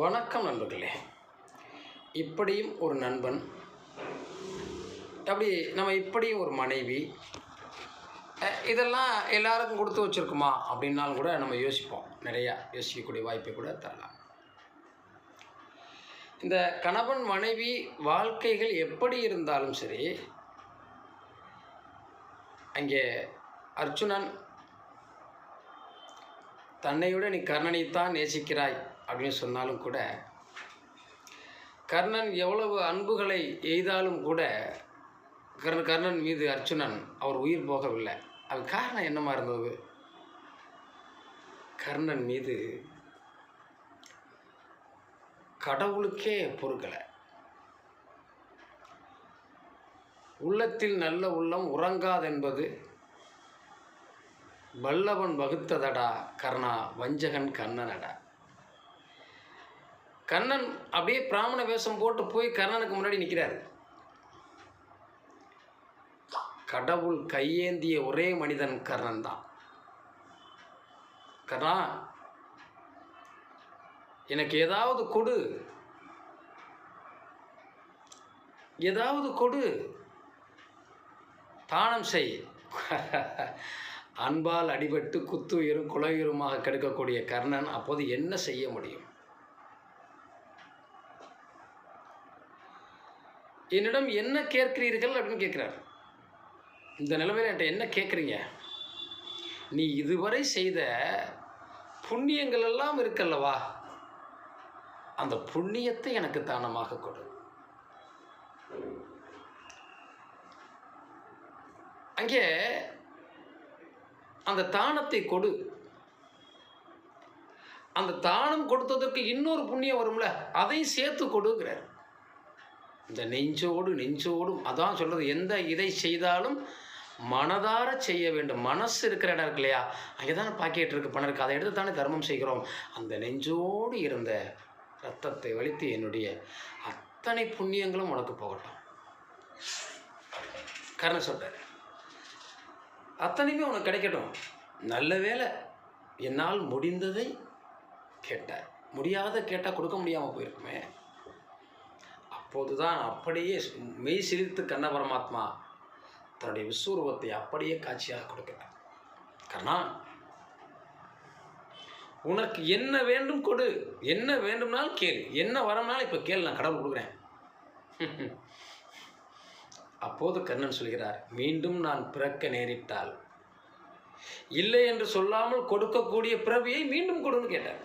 வணக்கம் நண்பர்களே. இப்படியும் ஒரு நண்பன் அப்படி நம்ம இப்படியும் ஒரு மனைவி இதெல்லாம் எல்லாருக்கும் கொடுத்து வச்சுருக்குமா? அப்படின்னாலும் கூட நம்ம யோசிப்போம். நிறையா யோசிக்கக்கூடிய வாய்ப்பை கூட தரலாம். இந்த கணவன் மனைவி வாழ்க்கைகள் எப்படி இருந்தாலும் சரி அங்கே அர்ச்சுனன் தன்னையோட நீ கர்ணனைத்தான் நேசிக்கிறாய் அப்படின்னு சொன்னாலும் கூட கர்ணன் எவ்வளவு அன்புகளை எய்தாலும் கூட கர்ண கர்ணன் மீது அர்ச்சுனன் அவர் உயிர் போகவில்லை. அது காரணம் என்னமா இருந்தது? கர்ணன் மீது கடவுளுக்கே பொறுக்கலை. உள்ளத்தில் நல்ல உள்ளம் உறங்காதென்பது வல்லவன் வகுத்ததடா கர்ணா வஞ்சகன் கண்ணனடா. கண்ணன் அப்படியே பிராமண வேஷம் போட்டு போய் கர்ணனுக்கு முன்னாடி நிற்கிறாரு கடவுள் கையேந்திய ஒரே மனிதன் கர்ணன் தான். கர்ணா எனக்கு ஏதாவது கொடு. ஏதாவது கொடு. தானம் செய். அன்பால் அடிபட்டு குத்துயிரும் குலயுருமாக கெடுக்கக்கூடிய கர்ணன் அப்போது என்ன செய்ய முடியும்? என்னிடம் என்ன கேட்கிறீர்கள் அப்படின்னு கேட்குறார். இந்த நிலைமையில் என்கிட்ட என்ன கேட்குறீங்க? நீ இதுவரை செய்த புண்ணியங்கள் எல்லாம் இருக்கல்லவா? அந்த புண்ணியத்தை எனக்கு தானமாக கொடு. அங்கே அந்த தானத்தை கொடு. அந்த தானம் கொடுத்ததற்கு இன்னொரு புண்ணியம் வரும்ல? அதையும் சேர்த்து கொடுங்கிறார். இந்த நெஞ்சோடு நெஞ்சோடும் அதான் சொல்கிறது எந்த இதை செய்தாலும் மனதார செய்ய வேண்டும். மனசு இருக்கிற இடம் இருக்கு இல்லையா? அங்கே தானே பாக்கெட் இருக்கு பணம் இருக்குது அதை எடுத்து தானே தர்மம் செய்கிறோம். அந்த நெஞ்சோடு இருந்த ரத்தத்தை வலித்து என்னுடைய அத்தனை புண்ணியங்களும் உனக்கு போகட்டும். கர்ணன் சொல்கிறார் அத்தனையுமே உனக்கு கிடைக்கட்டும். நல்ல வேளை என்னால் முடிந்ததை கேட்டார் முடியாத கேட்டால் கொடுக்க முடியாமல் போயிருக்குமே. அப்போதுதான் அப்படியே மெய் சிரித்து கண்ண பரமாத்மா தன்னுடைய விஸ்வரூபத்தை அப்படியே காட்சியாக கொடுக்கிறார். கண்ணா உனக்கு என்ன வேண்டும் கொடு. என்ன வேண்டும்னாலும் கேளு. என்ன வரம்னாலும் இப்போ கேளு. நான் கடவுள் கொடுக்குறேன். அப்போது கண்ணன் சொல்கிறார் மீண்டும் நான் பிறக்க நேரிட்டால்? இல்லை என்று சொல்லாமல் கொடுக்கக்கூடிய பிறவியை மீண்டும் கொடுன்னு கேட்டார்.